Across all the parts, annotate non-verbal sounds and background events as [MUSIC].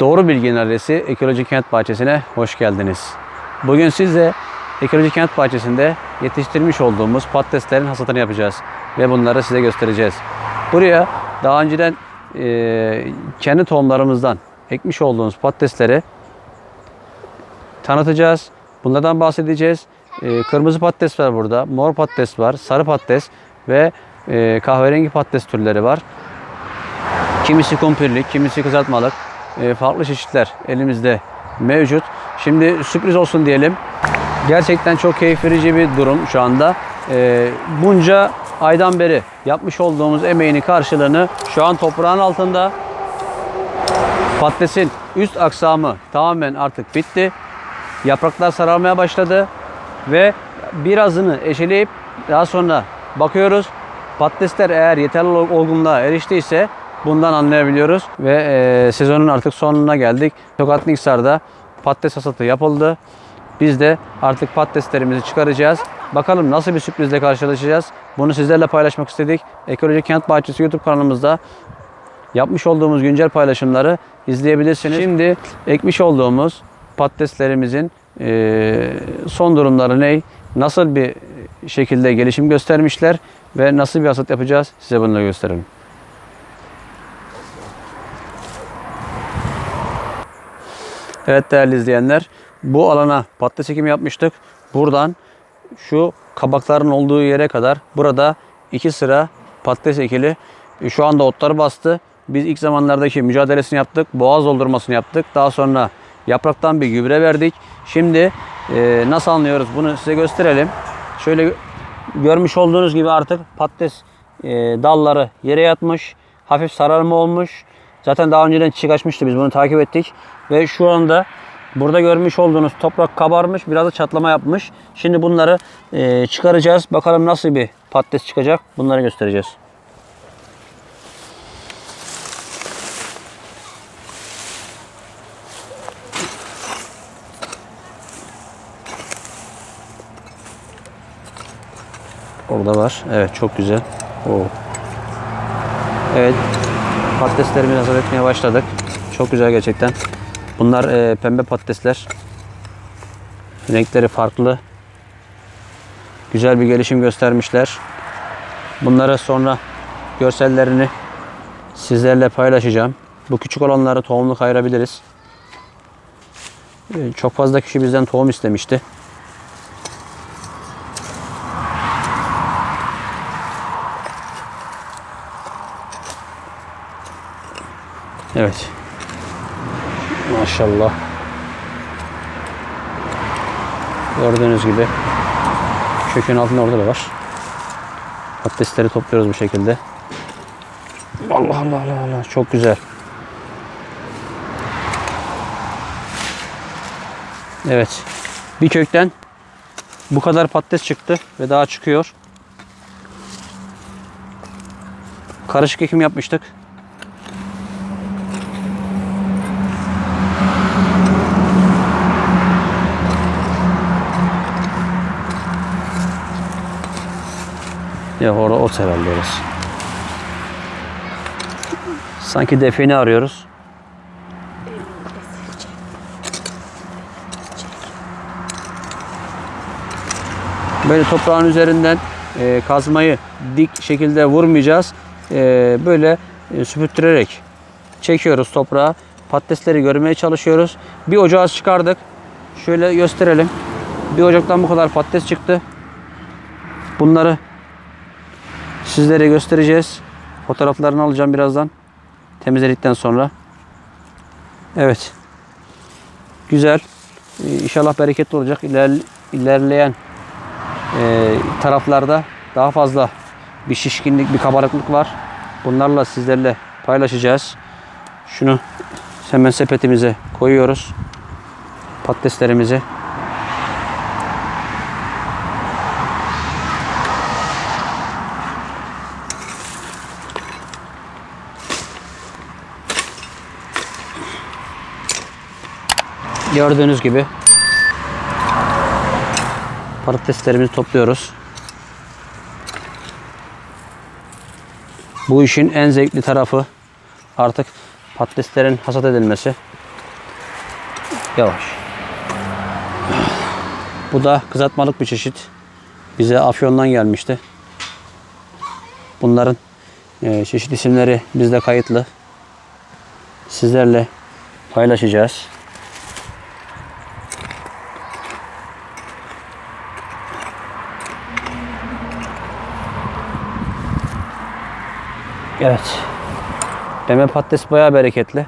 Doğru Bilginin adresi Ekoloji Kent Bahçesi'ne hoş geldiniz. Bugün sizle Ekoloji Kent Bahçesi'nde yetiştirmiş olduğumuz patateslerin hasatını yapacağız ve bunları size göstereceğiz. Buraya daha önceden e, kendi tohumlarımızdan ekmiş olduğumuz patatesleri tanıtacağız. Bunlardan bahsedeceğiz. E, kırmızı patates var burada, mor patates var, sarı patates ve e, kahverengi patates türleri var. Kimisi kumpirlik, kimisi kızartmalık. E, farklı çeşitler elimizde mevcut. Şimdi sürpriz olsun diyelim. Gerçekten çok keyif verici bir durum şu anda. E, bunca aydan beri yapmış olduğumuz emeğinin karşılığını şu an toprağın altında patatesin üst aksamı tamamen artık bitti. Yapraklar sararmaya başladı ve birazını eşeleyip daha sonra bakıyoruz. Patatesler eğer yeterli olgunluğa eriştiyse bundan anlayabiliyoruz ve e, sezonun artık sonuna geldik. Tokat Niksar'da patates hasatı yapıldı. Biz de artık patateslerimizi çıkaracağız. Bakalım nasıl bir sürprizle karşılaşacağız. Bunu sizlerle paylaşmak istedik. Ekoloji Kent Bahçesi YouTube kanalımızda yapmış olduğumuz güncel paylaşımları izleyebilirsiniz. Şimdi ekmiş olduğumuz patateslerimizin eee, son durumları ne? Nasıl bir şekilde gelişim göstermişler ve nasıl bir hasat yapacağız size bunu da gösterelim. Evet değerli izleyenler bu alana patates ekimi yapmıştık. Buradan şu kabakların olduğu yere kadar burada iki sıra patates ekili. E, Şu anda otları bastı. Biz ilk zamanlardaki mücadelesini yaptık. Boğaz doldurmasını yaptık. Daha sonra yapraktan bir gübre verdik. Şimdi e, nasıl anlıyoruz bunu size gösterelim. Şöyle görmüş olduğunuz gibi artık patates e, dalları yere yatmış. Hafif sararma olmuş. Zaten daha önceden çiçek açmıştı. Biz bunu takip ettik. Ve şu anda burada görmüş olduğunuz toprak kabarmış. Biraz da çatlama yapmış. Şimdi bunları e, çıkaracağız. Bakalım nasıl bir patates çıkacak. Bunları göstereceğiz. Orada var. Evet çok güzel. Oo. Evet. Patateslerimizi hazır etmeye başladık. Çok güzel gerçekten. Bunlar e, pembe patatesler. Renkleri farklı. Güzel bir gelişim göstermişler. Bunları sonra görsellerini sizlerle paylaşacağım. Bu küçük olanları tohumluk ayırabiliriz. E, Çok fazla kişi bizden tohum istemişti. Evet. Maşallah. Gördüğünüz gibi kökün altında orada da var. Patatesleri topluyoruz bu şekilde. Allah Allah Allah Allah çok güzel. Evet. Bir kökten bu kadar patates çıktı ve daha çıkıyor. Karışık ekim yapmıştık. Yok orada ot herhalde orası. Sanki defini arıyoruz. Böyle toprağın üzerinden e, kazmayı dik şekilde vurmayacağız. E, böyle e, süpürttürerek çekiyoruz toprağa. Patatesleri görmeye çalışıyoruz. Bir ocağı çıkardık. Şöyle gösterelim. Bir ocaktan bu kadar patates çıktı. Bunları sizlere göstereceğiz. Fotoğraflarını alacağım birazdan. Temizledikten sonra. Evet. Güzel. İnşallah bereketli olacak. İler, ilerleyen e, taraflarda daha fazla bir şişkinlik, bir kabarıklık var. Bunlarla sizlerle paylaşacağız. Şunu hemen sepetimize koyuyoruz. Patateslerimizi. Gördüğünüz gibi patateslerimizi topluyoruz. Bu işin en zevkli tarafı artık patateslerin hasat edilmesi. Yavaş. Bu da kızartmalık bir çeşit. Bize Afyon'dan gelmişti. Bunların e, çeşit isimleri bizde kayıtlı. Sizlerle paylaşacağız. Evet. Deme patates bayağı bereketli.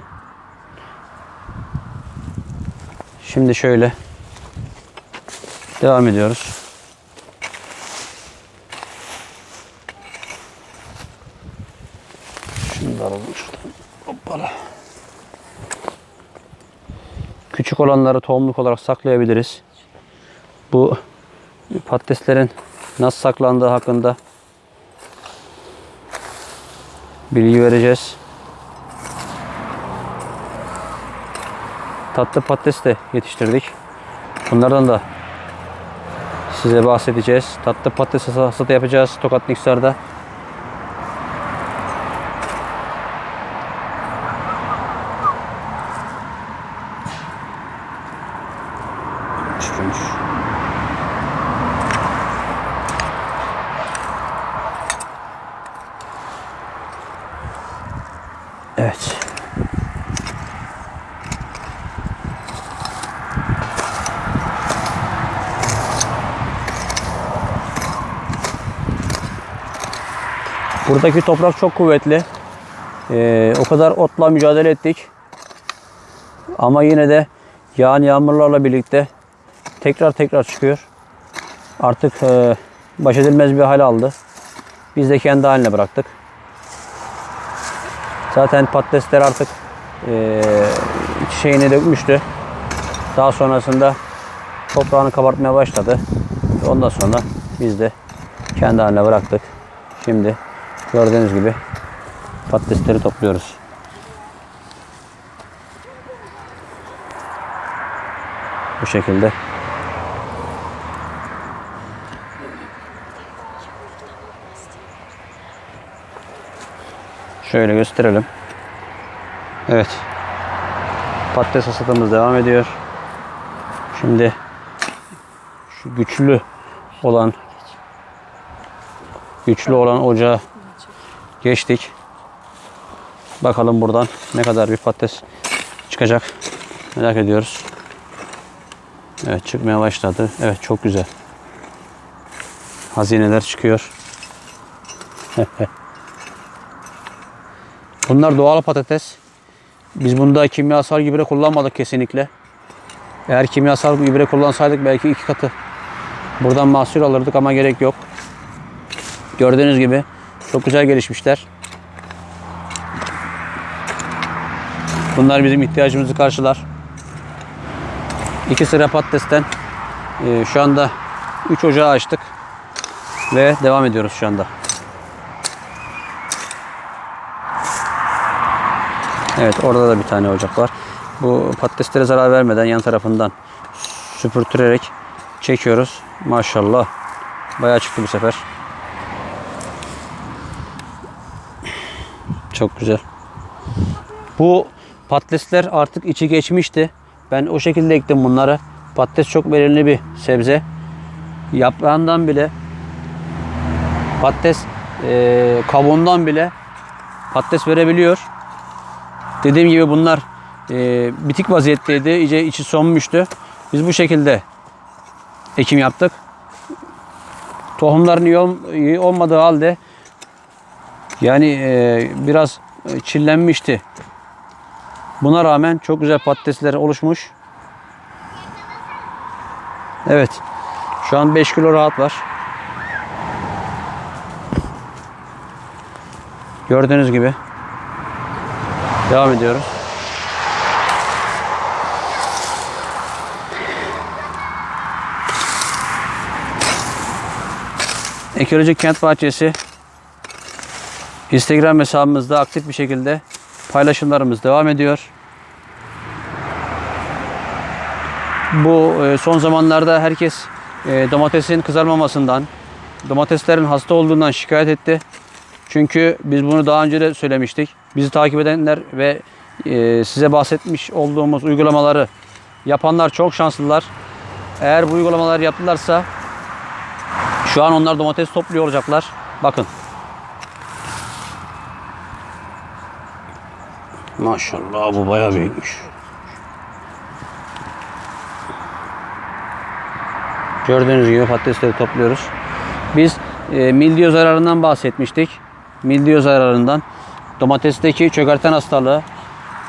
Şimdi şöyle devam ediyoruz. Şunu da alalım şuradan. Hoppala. Küçük olanları tohumluk olarak saklayabiliriz. Bu patateslerin nasıl saklandığı hakkında bilgi vereceğiz. Tatlı patates de yetiştirdik. Bunlardan da size bahsedeceğiz. Tatlı patates hasatı yapacağız Tokat Niksar'da. Çürümüş. Evet. Buradaki toprak çok kuvvetli. Ee, o kadar otla mücadele ettik. Ama yine de yağan yağmurlarla birlikte tekrar tekrar çıkıyor. Artık e, baş edilmez bir hal aldı. Biz de kendi haline bıraktık. Zaten patatesler artık e, şeyini dökmüştü. Daha sonrasında toprağını kabartmaya başladı. Ondan sonra biz de kendi haline bıraktık. Şimdi gördüğünüz gibi patatesleri topluyoruz. Bu şekilde. Şöyle gösterelim. Evet. Patates hasatımız devam ediyor. Şimdi şu güçlü olan güçlü olan ocağa geçtik. Bakalım buradan ne kadar bir patates çıkacak. Merak ediyoruz. Evet çıkmaya başladı. Evet çok güzel. Hazineler çıkıyor. [LAUGHS] Bunlar doğal patates. Biz bunda kimyasal gübre kullanmadık kesinlikle. Eğer kimyasal gübre kullansaydık belki iki katı buradan mahsul alırdık ama gerek yok. Gördüğünüz gibi çok güzel gelişmişler. Bunlar bizim ihtiyacımızı karşılar. İki sıra patatesten e, şu anda 3 ocağı açtık ve devam ediyoruz şu anda. Evet orada da bir tane ocak var. Bu patateslere zarar vermeden yan tarafından süpürtürerek çekiyoruz. Maşallah. Bayağı çıktı bu sefer. Çok güzel. Bu patatesler artık içi geçmişti. Ben o şekilde ektim bunları. Patates çok belirli bir sebze. Yaprağından bile patates e, kabuğundan bile patates verebiliyor. Dediğim gibi bunlar e, bitik vaziyetteydi. İyice içi sonmuştu. Biz bu şekilde ekim yaptık. Tohumların iyi, ol- iyi olmadığı halde yani e, biraz e, çillenmişti. Buna rağmen çok güzel patatesler oluşmuş. Evet. Şu an 5 kilo rahat var. Gördüğünüz gibi. Devam ediyoruz. Ekoloji Kent Bahçesi Instagram hesabımızda aktif bir şekilde paylaşımlarımız devam ediyor. Bu e, son zamanlarda herkes e, domatesin kızarmamasından, domateslerin hasta olduğundan şikayet etti. Çünkü biz bunu daha önce de söylemiştik. Bizi takip edenler ve e, size bahsetmiş olduğumuz uygulamaları Yapanlar çok şanslılar. Eğer bu uygulamaları yaptılarsa şu an onlar domates topluyor olacaklar. Bakın. Maşallah bu bayağı büyükmüş. Gördüğünüz gibi patatesleri topluyoruz. Biz e, mildiyo zararından bahsetmiştik. Mildiyo zararından. Domatesteki çökerten hastalığı.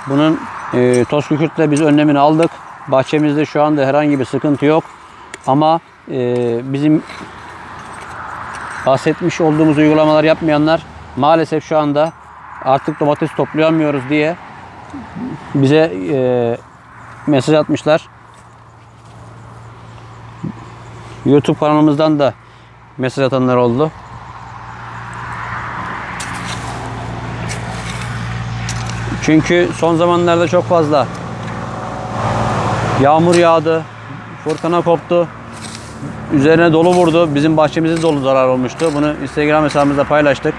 Bunun e, toz kükürtle biz önlemini aldık. Bahçemizde şu anda herhangi bir sıkıntı yok. Ama e, bizim bahsetmiş olduğumuz uygulamalar yapmayanlar maalesef şu anda artık domates toplayamıyoruz diye bize e, mesaj atmışlar. YouTube kanalımızdan da mesaj atanlar oldu. Çünkü son zamanlarda çok fazla yağmur yağdı, fırtına koptu, üzerine dolu vurdu. Bizim bahçemizde dolu zarar olmuştu. Bunu Instagram hesabımızda paylaştık.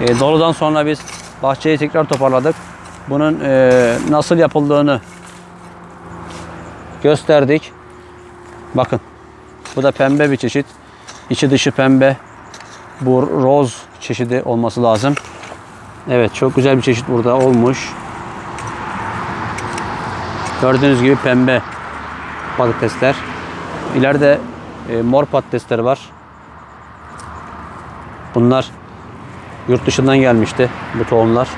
E, doludan sonra biz bahçeyi tekrar toparladık. Bunun e, nasıl yapıldığını gösterdik. Bakın. Bu da pembe bir çeşit. İçi dışı pembe. Bu roz çeşidi olması lazım. Evet çok güzel bir çeşit burada olmuş. Gördüğünüz gibi pembe patatesler. İleride e, mor patatesler var. Bunlar yurt dışından gelmişti bu tohumlar.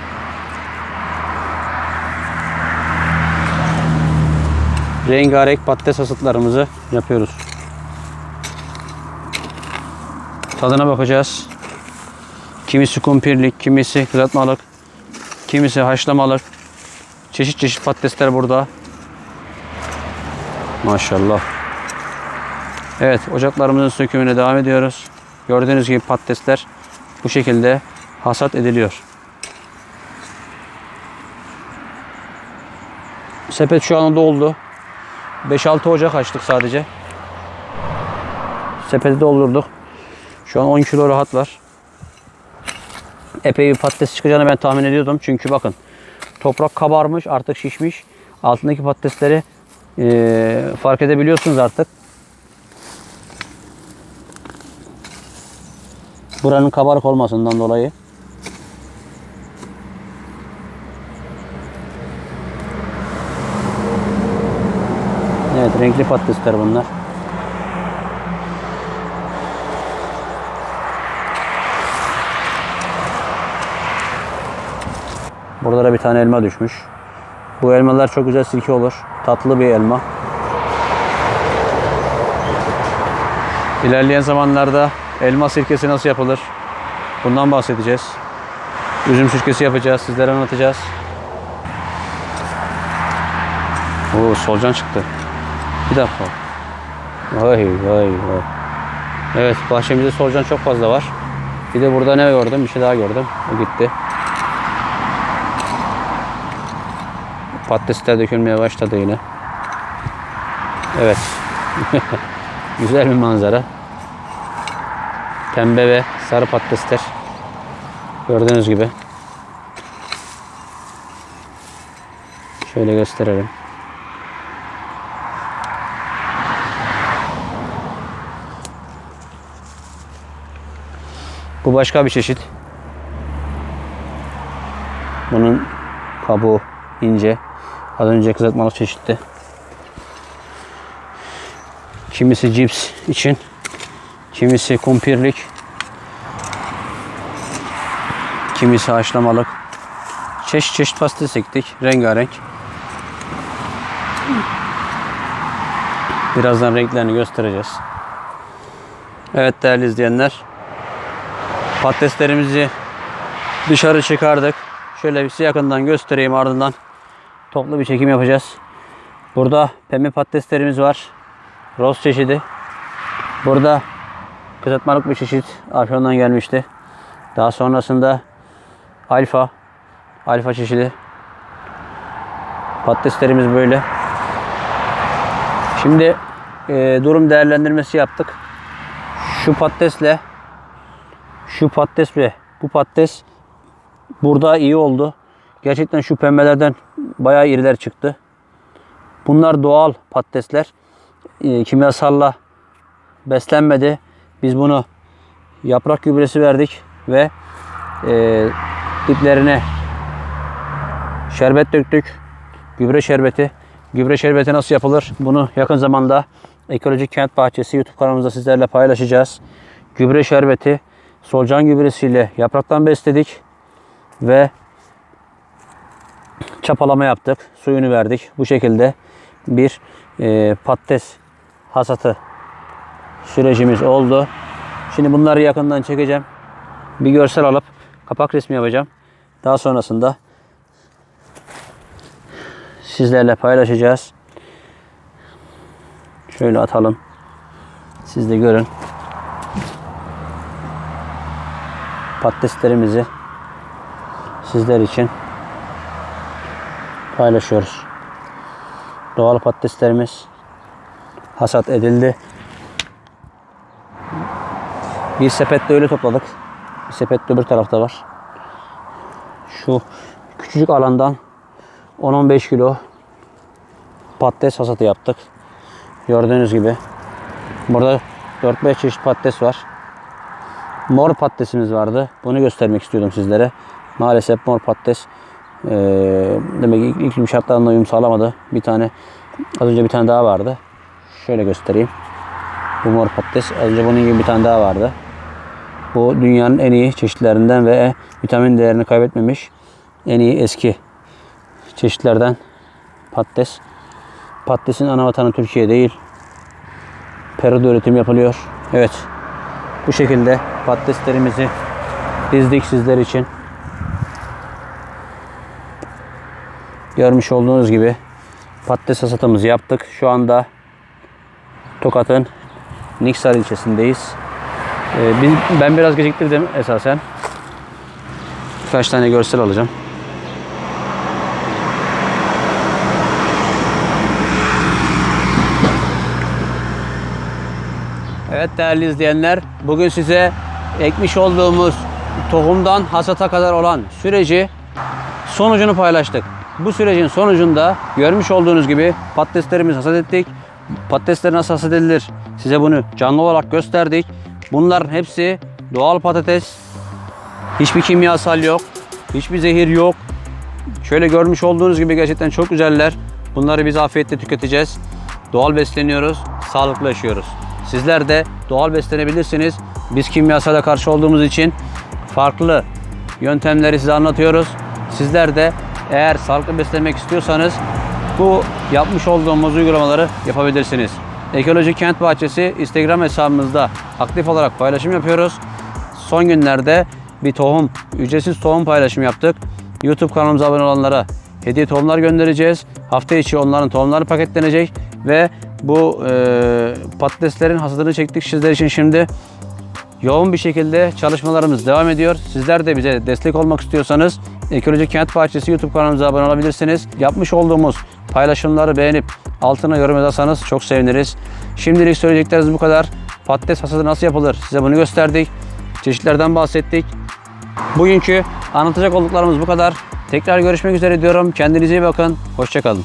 Rengarenk patates hasıtlarımızı yapıyoruz. Tadına bakacağız. Kimisi kumpirlik, kimisi kızartmalık, kimisi haşlamalık. Çeşit çeşit patatesler burada. Maşallah. Evet, ocaklarımızın sökümüne devam ediyoruz. Gördüğünüz gibi patatesler bu şekilde hasat ediliyor. Sepet şu anda doldu. 5-6 ocak açtık sadece. Sepeti doldurduk. Şu an 10 kilo rahat var. Epey bir patates çıkacağını ben tahmin ediyordum. Çünkü bakın toprak kabarmış artık şişmiş. Altındaki patatesleri eee, fark edebiliyorsunuz artık. Buranın kabarık olmasından dolayı. Evet renkli patatesler bunlar. Burada da bir tane elma düşmüş. Bu elmalar çok güzel sirke olur. Tatlı bir elma. İlerleyen zamanlarda elma sirkesi nasıl yapılır? Bundan bahsedeceğiz. Üzüm sirkesi yapacağız. Sizlere anlatacağız. Oo solucan çıktı. Bir dakika. Vay vay vay. Evet bahçemizde solucan çok fazla var. Bir de burada ne gördüm? Bir şey daha gördüm. O gitti. Patatesler dökülmeye başladı yine. Evet. [LAUGHS] Güzel bir manzara. Pembe ve sarı patatesler. Gördüğünüz gibi. Şöyle gösterelim. Bu başka bir çeşit. Bunun kabuğu ince. Az önce kızartmalık çeşitti. Kimisi cips için, kimisi kumpirlik, kimisi haşlamalık. Çeşit çeşit patates ektik, rengarenk. Birazdan renklerini göstereceğiz. Evet değerli izleyenler, patateslerimizi dışarı çıkardık. Şöyle bir size yakından göstereyim ardından toplu bir çekim yapacağız. Burada pembe patateslerimiz var. Roz çeşidi. Burada kızartmalık bir çeşit Afyon'dan gelmişti. Daha sonrasında alfa alfa çeşidi. Patateslerimiz böyle. Şimdi e, durum değerlendirmesi yaptık. Şu patatesle şu patates ve bu patates burada iyi oldu. Gerçekten şu pembelerden bayağı iriler çıktı. Bunlar doğal patatesler. E, kimyasalla beslenmedi. Biz bunu yaprak gübresi verdik ve e, diplerine şerbet döktük. Gübre şerbeti. Gübre şerbeti nasıl yapılır? Bunu yakın zamanda Ekolojik Kent Bahçesi YouTube kanalımızda sizlerle paylaşacağız. Gübre şerbeti solucan gübresiyle yapraktan besledik ve çapalama yaptık. Suyunu verdik. Bu şekilde bir e, patates hasatı sürecimiz oldu. Şimdi bunları yakından çekeceğim. Bir görsel alıp kapak resmi yapacağım. Daha sonrasında sizlerle paylaşacağız. Şöyle atalım. Siz de görün. Patateslerimizi sizler için paylaşıyoruz. Doğal patateslerimiz hasat edildi. Bir sepette öyle topladık. Bir sepet de öbür tarafta var. Şu küçücük alandan 10-15 kilo patates hasatı yaptık. Gördüğünüz gibi. Burada 4-5 çeşit patates var. Mor patatesimiz vardı. Bunu göstermek istiyordum sizlere. Maalesef mor patates eee, demek ki iklim şartlarına uyum sağlamadı. Bir tane az önce bir tane daha vardı. Şöyle göstereyim. Bu mor patates. Az önce bunun gibi bir tane daha vardı. Bu dünyanın en iyi çeşitlerinden ve vitamin değerini kaybetmemiş en iyi eski çeşitlerden patates. Patatesin ana vatanı Türkiye değil. Peru'da üretim yapılıyor. Evet. Bu şekilde patateslerimizi dizdik sizler için. Görmüş olduğunuz gibi patates hasatımızı yaptık. Şu anda Tokat'ın Niksar ilçesindeyiz. Ee, ben biraz geciktirdim esasen. Birkaç tane görsel alacağım. Evet değerli izleyenler, bugün size ekmiş olduğumuz tohumdan hasata kadar olan süreci sonucunu paylaştık. Bu sürecin sonucunda görmüş olduğunuz gibi patateslerimizi hasat ettik. Patatesler nasıl hasat edilir? Size bunu canlı olarak gösterdik. Bunların hepsi doğal patates. Hiçbir kimyasal yok. Hiçbir zehir yok. Şöyle görmüş olduğunuz gibi gerçekten çok güzeller. Bunları biz afiyetle tüketeceğiz. Doğal besleniyoruz, sağlıklı yaşıyoruz. Sizler de doğal beslenebilirsiniz. Biz kimyasala karşı olduğumuz için farklı yöntemleri size anlatıyoruz. Sizler de eğer sağlıklı beslenmek istiyorsanız bu yapmış olduğumuz uygulamaları yapabilirsiniz. Ekoloji Kent Bahçesi Instagram hesabımızda aktif olarak paylaşım yapıyoruz. Son günlerde bir tohum, ücretsiz tohum paylaşımı yaptık. YouTube kanalımıza abone olanlara hediye tohumlar göndereceğiz. Hafta içi onların tohumları paketlenecek ve bu e, patateslerin hasadını çektik sizler için şimdi. Yoğun bir şekilde çalışmalarımız devam ediyor. Sizler de bize destek olmak istiyorsanız Ekoloji Kent Bahçesi YouTube kanalımıza abone olabilirsiniz. Yapmış olduğumuz paylaşımları beğenip altına yorum yazarsanız çok seviniriz. Şimdilik söyleyeceklerimiz bu kadar. Patates hasadı nasıl yapılır size bunu gösterdik. Çeşitlerden bahsettik. Bugünkü anlatacak olduklarımız bu kadar. Tekrar görüşmek üzere diyorum. Kendinize iyi bakın. Hoşçakalın.